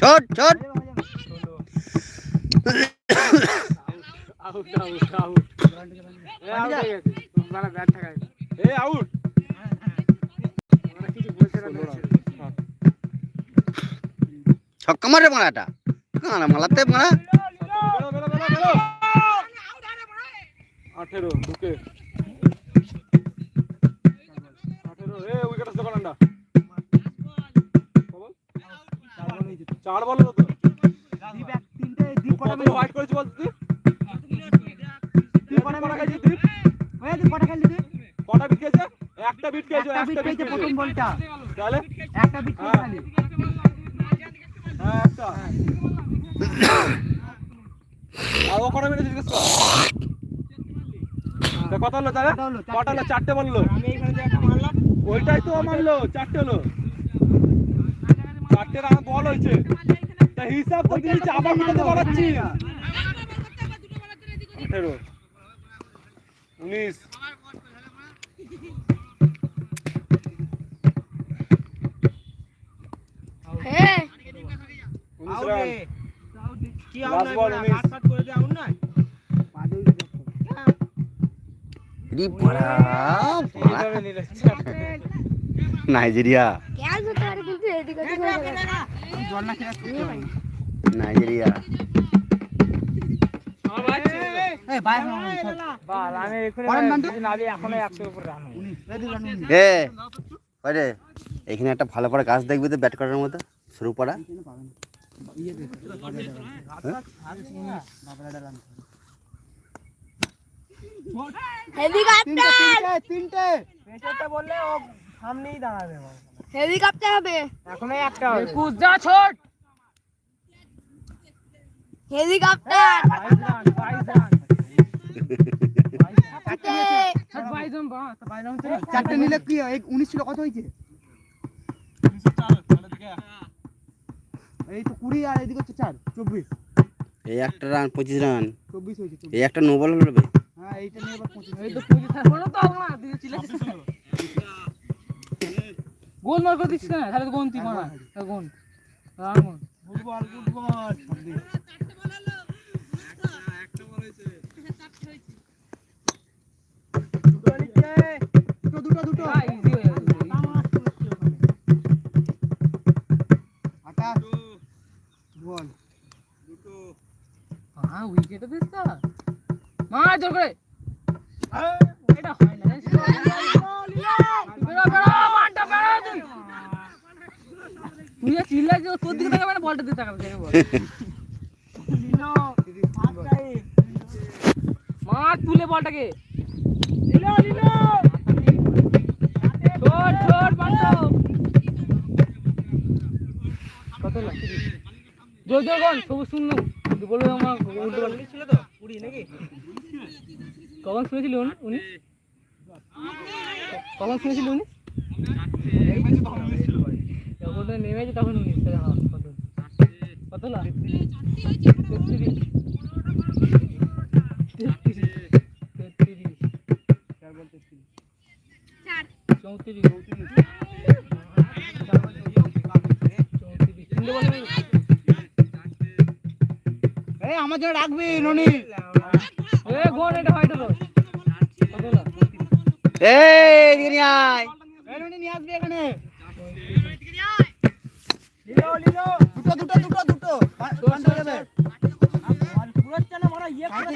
ছোট ছোট out out out এ আউট ছক্কা মারে মারাটা। কানা মালাতে মারা। আঠেরো ঢুকে। চার বল তো। কত হোয়াইট করেছি বল তুই? তুই কটা কটা খেয়েছিস তুই? কটা বিট খেয়েছে? একটা বিট খেয়েছে একটা বিট খেয়েছে প্রথম বলটা। তাহলে? একটা বিট হ্যাঁ। খালি। হ্যাঁ একটা। আর ও কটা মেরেছে জিজ্ঞেস কর। কত হলো তাহলে? কটা হলো? চারটে। বলল আমি এখানে মারলাম। ওইটাই তো মানলো চারটে হলো। বল হয়েছে। তা হিসাব তো দিয়েছে আবার মিটাতে বলাচ্ছি আঠেরো উনিশ। উনিশ কি আউট নাই ball, বলা? উনিশ। কাট কাট করে আউট নাই? নাইজেরিয়া। নাইজেরিয়া সর। বা রানে এখানে করেন বান্টু? যদি না দিয়ে এখনও 100 উপর রান হবে। উনিশ, এই দুটো উনিশ। এ আরে এখানে একটা ভালো পড়া গাছ দেখবি তো ব্যাট করার মতো শুরু পড়া ইয়ে তিনটে, তিনটে বললে ও সামনেই দাঁড়াবে। হেলিকপ্টার হবে। এখনও একটা হবে। যা ছোট। হেলিকপ্টার। 22 রান 22 রান চারটে। ছোট 22 জন বা 22 রান তো চারটে নিলে কি হয়? উনিশ ছিল কত হয়েছে? এই তো কুড়ি আর এদিকে হচ্ছে চার চব্বিশ। এই একটা রান পঁচিশ রান চব্বিশ হয়েছে এই একটা নোবল হলো বে। হ্যাঁ এইটা নিয়ে এবার পঁচিশ। এই তো পুজি থাকল তো না চিল্লাছিস গোল মার করে দিচ্ছিস না তাহলে গোন তুই মারা। গোন রান ফুটবল ফুটবল সব দুটো হ্যাঁ বল জোর করে। এটা হয় না। মার তুলে বলটাকে। ছোট, ছোট, বান্টো। কত হলো? জোর জোর গন সবুজ শূন্য। তুই বলবি আমার উল্টো পাল্টা। ছিল তো কুড়ি নাকি? কখন শুনেছিলি উনি? উনি? কখন শুনেছিলি উনি? নেমেছে তখন উনিশ তোলা তেত্রিশ আমার জন্য রাখবি ননি। নিয়ে আসবি এখানে। মারা ইয়ে করে